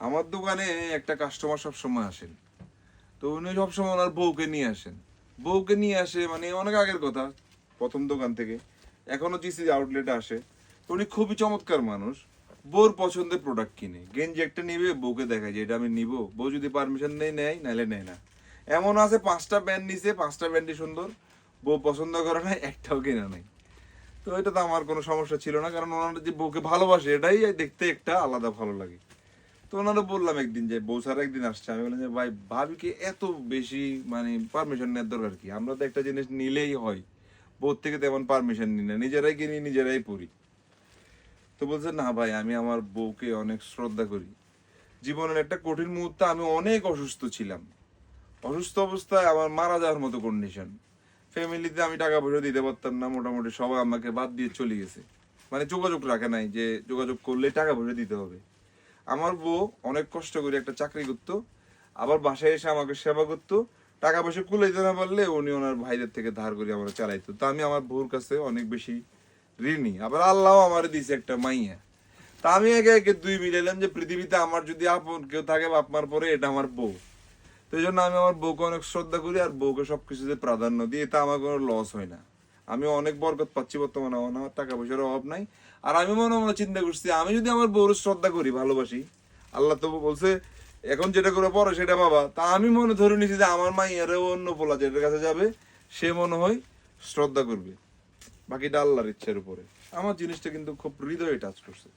আমার দোকানে একটা কাস্টমার সব সময় আসেন। তো উনি সবসময় ওনার বউকে নিয়ে আসেন। বউকে নিয়ে আসে মানে অনেক আগের কথা, প্রথম দোকান থেকে। এখনও জিসি আউটলেটে আসে। তো উনি খুবই চমৎকার মানুষ। বউর পছন্দের প্রোডাক্ট কিনে। গেঞ্জি একটা নিবে, বউকে দেখায় যে এটা আমি নিব। বউ যদি পারমিশন নেই নেয়, নাহলে নেয় না। এমন আছে পাঁচটা ব্যান্ড নিছে, পাঁচটা ব্যান্ডই সুন্দর। বউ পছন্দ করে না, একটাও কেনা নাই। তো এটা তো আমার কোনো সমস্যা ছিল না, কারণ ওনারা যে বউকে ভালোবাসে, এটাই দেখতে একটা আলাদা ভালো লাগে। তো ওনারা বললাম একদিন যে, বউ স্যার একদিন আসছে। আমি বললাম যে, ভাই ভাবিকে এত বেশি মানে পারমিশন নেওয়ার দরকার কি? আমরা তো একটা জিনিস নিলেই হয়। বউর থেকে তেমন পারমিশন নিই না। নিজেরাই কিনি, নিজেরাই পড়ি তো বলছে, না ভাই, আমি আমার বউকে অনেক শ্রদ্ধা করি। জীবনের একটা কঠিন মুহূর্তে আমি অনেক অসুস্থ ছিলাম। অসুস্থ অবস্থায় আমার মারা যাওয়ার মতো কন্ডিশন ফ্যামিলিতে আমি টাকা পয়সা দিতে পারতাম না। মোটামুটি সবাই আমাকে বাদ দিয়ে চলে গেছে। মানে যোগাযোগ রাখে নাই যে, যোগাযোগ করলে টাকা পয়সা দিতে হবে। আমার বউ অনেক কষ্ট করে একটা চাকরি করতো, আবার বাসায় এসে আমাকে সেবা করতো, টাকা পয়সা কুলাইতে না পারলে উনি ওনার ভাইদের থেকে ধার করে আমরা চালাইতো। তা আমি আমার বউর কাছে অনেক বেশি ঋণী, আবার আল্লাহ আমার দিছে একটা মাইয়া। তা আমি একে একে দুই মিলাইলাম যে পৃথিবীতে আমার যদি আপন কেউ থাকে, বাপ মার পরে এটা আমার বউ। তো এই জন্য আমি আমার বউকে অনেক শ্রদ্ধা করি আর বউকে সবকিছুতে প্রাধান্য দিই এটা আমার কোনো লস হয় না। আমি অনেক বরকত পাচ্ছি বর্তমানে, আমার টাকা পয়সার অভাব নাই। আর আমি মনে মনে চিন্তা করছি, আমি যদি আমার বউর শ্রদ্ধা করি, ভালোবাসি, আল্লাহ তো বলছে, এখন যেটা করে পরে সেটা বাবা। তা আমি মনে ধরে নিছি যে আমার মাইয়ারে অন্য পোলা যেটার কাছে যাবে, সে মনে হয় শ্রদ্ধা করবে। বাকিটা আল্লাহর ইচ্ছার উপরে। আমার জিনিসটা কিন্তু খুব হৃদয়ে টাচ করছে।